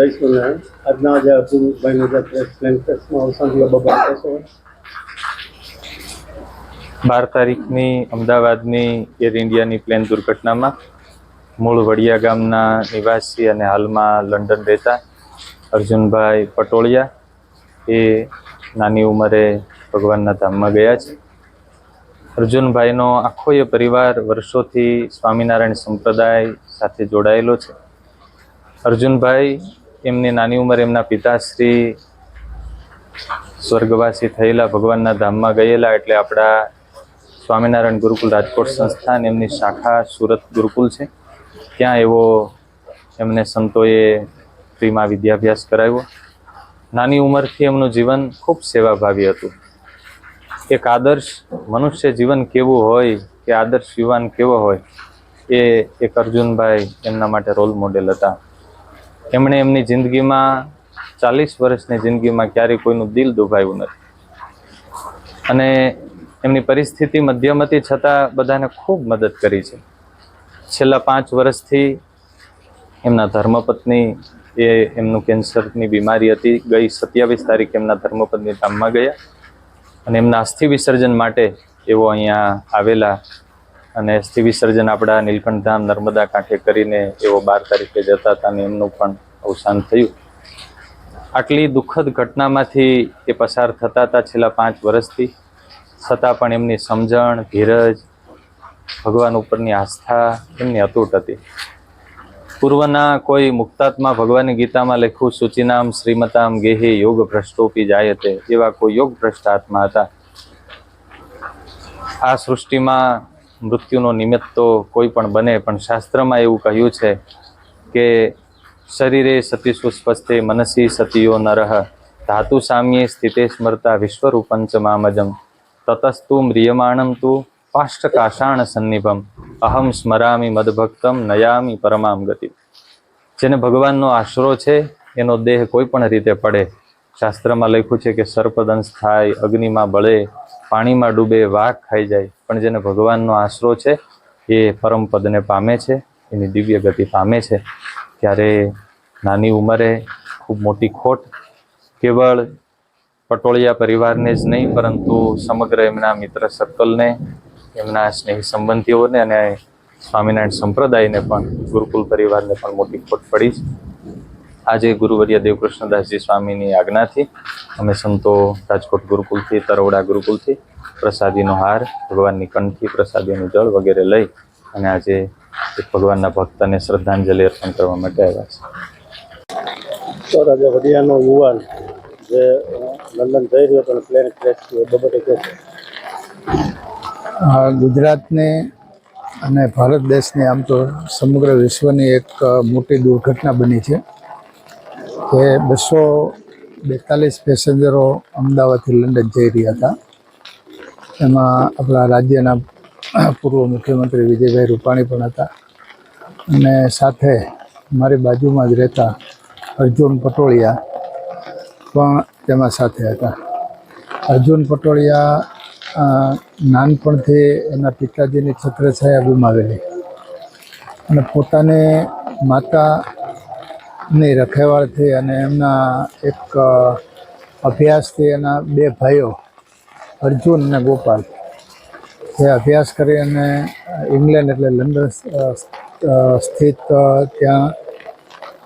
જય સ્વામિનારાયણ આજના જે અતુલભાઈનું જે પ્રેસ કોન્ફરન્સમાં અવસાન થયું બાબત કહેશો બાર તારીખની અમદાવાદની એર ઇન્ડિયાની પ્લેન દુર્ઘટનામાં મૂળ વડિયા ગામના નિવાસી અને હાલમાં લંડન રહેતા અર્જુનભાઈ પટોળિયા એ નાની ઉંમરે ભગવાનના ધામમાં ગયા છે. અર્જુનભાઈનો આખો એ પરિવાર વર્ષોથી સ્વામિનારાયણ સંપ્રદાય સાથે જોડાયેલો છે. અર્જુનભાઈ એમની નાની ઉંમરે એમના પિતાશ્રી સ્વર્ગવાસી થયેલા ભગવાનના ધામમાં ગયેલા એટલે આપણા સ્વામિનારાયણ ગુરુકુલ રાજકોટ સંસ્થાન એમની શાખા સુરત ગુરુકુલ છે. ત્યાં એવો એમને સંતોએ ફ્રીમાં વિદ્યાભ્યાસ કરાવ્યો. નાની ઉંમરથી એમનું જીવન ખૂબ સેવાભાવી હતું. એક આદર્શ મનુષ્ય જીવન કેવું હોય કે આદર્શ યુવાન કેવો હોય એ એક અર્જુનભાઈ એમના માટે રોલ મોડેલ હતા. એમણે એમની જિંદગીમાં ચાલીસ વર્ષની જિંદગીમાં ક્યારેય કોઈનું દિલ દુભાયું નથી. અને એમની પરિસ્થિતિ મધ્યમ હતી છતાં બધાને ખૂબ મદદ કરી છે. છેલ્લા પાંચ વર્ષથી એમના ધર્મપત્ની એ એમનું કેન્સરની બીમારી હતી. ગઈ સત્યાવીસ તારીખે એમના ધર્મપત્ની ધામમાં ગયા અને એમના અસ્થિ વિસર્જન માટે એવો અહીંયા આવેલા અને અસ્થિ વિસર્જન આપણા નીલકંઠ ધામ નર્મદા કાંઠે કરીને એવો બાર તારીખે જતા હતા અને એમનું પણ અવસાન થયું. આટલી દુઃખદ ઘટનામાંથી એ પસાર થતા હતા છેલ્લા પાંચ વર્ષથી. છતાં પણ એમની સમજણ, ધીરજ, ભગવાન ઉપરની આસ્થા એમની અતૂટ હતી. પૂર્વના કોઈ મુક્તાત્મા ભગવાનની ગીતામાં લખ્યું, સૂચિનામ શ્રીમતામ ગેહે યોગ ભ્રષ્ટોપી જાયતે. એવા કોઈ યોગ ભ્રષ્ટ આત્મા હતા. આ સૃષ્ટિમાં મૃત્યુનો નિમિત્ત તો કોઈ પણ બને, પણ શાસ્ત્રમાં એવું કહ્યું છે કે શરીરે સતી સ્વસ્તે મનસી સતીયો નરહ ધાતુ સામ્યે સ્થિતે સ્મરતા વિશ્વરૂપંચ મામજમ તતસ્તુ મ્રિયમાણમ તુ પાષ્ટકાષાણ સન્નિભમ અહમ સ્મરામી મદભક્તમ નયામી પરમામ ગતિ. જેને ભગવાનનો આશરો છે, એનો દેહ કોઈ પણ રીતે પડે. શાસ્ત્રમાં લખ્યું છે કે સર્પદંશ થાય, અગ્નિમાં બળે પાણીમાં ડૂબે વાઘ ખાઈ જાય, પણ જેને ભગવાનનો આશરો છે, એ પરમ પદને પામે છે, એની દિવ્ય ગતિ પામે છે. ત્યારે નાની ઉંમરે ખૂબ મોટી ખોટ, કેવળ પટોળિયા પરિવારને જ નહીં, પરંતુ સમગ્ર એમના મિત્ર સર્કલને, એમના સ્નેહી સંબંધીઓને અને સ્વામિનારાયણ સંપ્રદાયને પણ, ગુરુકુલ પરિવારને પણ મોટી ખોટ પડી છે. આજે ગુરુવર્યા દેવકૃષ્ણદાસજી સ્વામીની આજ્ઞાથી અમે સંતો રાજકોટ ગુરુકુલથી તરોડા ગુરુકુલથી પ્રસાદીનો હાર ભગવાનની કંઠી પ્રસાદીનું જળ વગેરે લઈ અને આજે એક ભગવાનના ભક્તને શ્રદ્ધાંજલિ અર્પણ કરવા માટે આવ્યા છે. તો રાજા વડિયાનો યુવાન જે લંડન જઈ રહ્યો હતો પ્લેન ક્રેશ થયો એ બાબતે ગુજરાતને અને ભારત દેશની આમ તો સમગ્ર વિશ્વની એક મોટી દુર્ઘટના બની છે. કે બસો બેતાલીસ પેસેન્જરો અમદાવાદથી લંડન જઈ રહ્યા હતા. એમાં આપણા રાજ્યના પૂર્વ મુખ્યમંત્રી વિજયભાઈ રૂપાણી પણ હતા. અને સાથે મારી બાજુમાં જ રહેતા અર્જુન પટોળિયા પણ તેમાં સાથે હતા. અર્જુન પટોળિયા નાનપણથી એના પિતાજીની છત્રછાયા ગુમાવેલી. અને પોતાને માતાની રખેવાળથી અને એમના એક અભ્યાસથી એના બે ભાઈઓ, અર્જુન અને ગોપાલ. તે અભ્યાસ કરી અને ઇંગ્લેન્ડ એટલે લંડન સ્થિત ત્યાં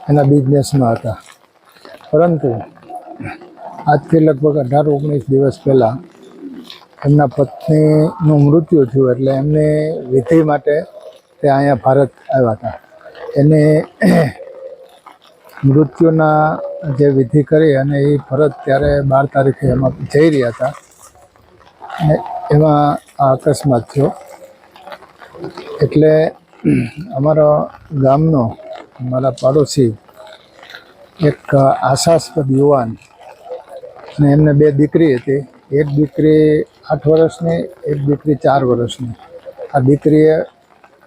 એના બિઝનેસમાં હતા. પરંતુ આજથી લગભગ અઢાર, ઓગણીસ દિવસ પહેલાં એમના પત્નીનું મૃત્યુ થયું એટલે એમની વિધિ માટે તે અહીંયા ભારત આવ્યા હતા. એને મૃત્યુના જે વિધિ કરી અને એ ફરજ ત્યારે બાર તારીખે એમાં જઈ રહ્યા હતા. અને એમાં આ અકસ્માત થયો. એટલે અમારો ગામનો, અમારા પાડોશી એક આશાસ્પદ યુવાન અને એમને બે દીકરી હતી. એક દીકરી આઠ વર્ષની, એક દીકરી ચાર વર્ષની. આ દીકરીએ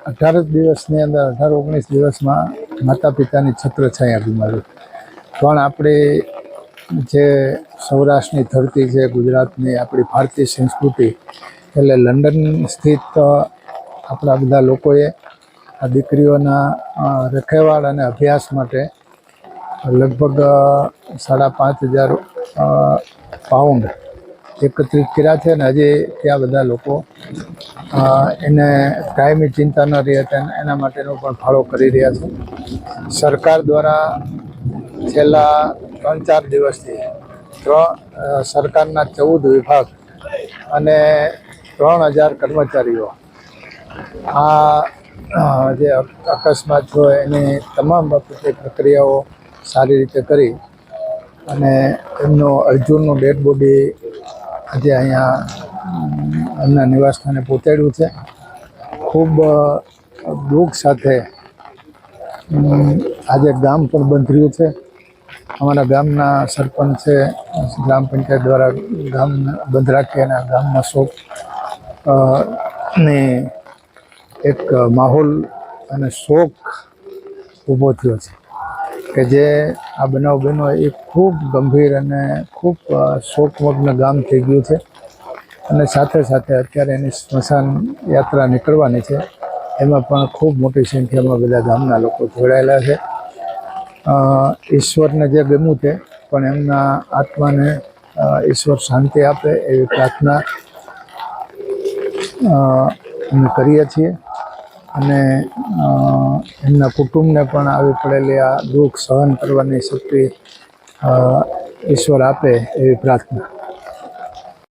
અઢાર જ દિવસની અંદર, અઢાર ઓગણીસ દિવસમાં માતા પિતાની છત્રછાયા બીમારી. પણ આપણી જે સૌરાષ્ટ્રની ધરતી છે, ગુજરાતની આપણી ભારતીય સંસ્કૃતિ, એટલે લંડન સ્થિત આપણા બધા લોકોએ આ દીકરીઓના રખેવાળ અને અભ્યાસ માટે લગભગ સાડા પાંચ હજાર પાઉન્ડ એકત્રિત કર્યા છે અને હજી ત્યાં બધા લોકો એને કાયમી ચિંતા ન રહે તેના- એના માટેનો પણ ફાળો કરી રહ્યા છે. સરકાર દ્વારા છેલ્લા ત્રણ ચાર દિવસથી ત્રણ સરકારના ચૌદ વિભાગ અને ત્રણ હજાર કર્મચારીઓ આ જે અકસ્માત હોય એની તમામ બાબતે પ્રક્રિયાઓ સારી રીતે કરી અને એમનો અર્જુનનું ડેડ બોડી આજે અહીંયા એમના નિવાસસ્થાને પહોંચાડ્યું છે. ખૂબ દુઃખ સાથે આજે ગામ પણ બંધ રહ્યું છે. અમારા ગામના સરપંચે ગ્રામ પંચાયત દ્વારા ગામ બંધ રાખી અને ગામના શોક ને એક માહોલ અને શોક ઊભો થયો છે. કે જે આ બનાવ બન્યો એ ખૂબ ગંભીર અને ખૂબ શોકમગ્ન ગામ થઈ ગયું છે. અને સાથે સાથે અત્યારે એની સ્મશાન યાત્રા નીકળવાની છે. એમાં પણ ખૂબ મોટી સંખ્યામાં બધા ગામના લોકો જોડાયેલા છે. ઈશ્વરને જે ગમ્યું છે, પણ એમના આત્માને ઈશ્વર શાંતિ આપે એવી પ્રાર્થના અમે કરીએ છીએ. અને એમના કુટુંબને પણ આવી પડેલી આ દુઃખ સહન કરવાની શક્તિ ઈશ્વર આપે એવી પ્રાર્થના.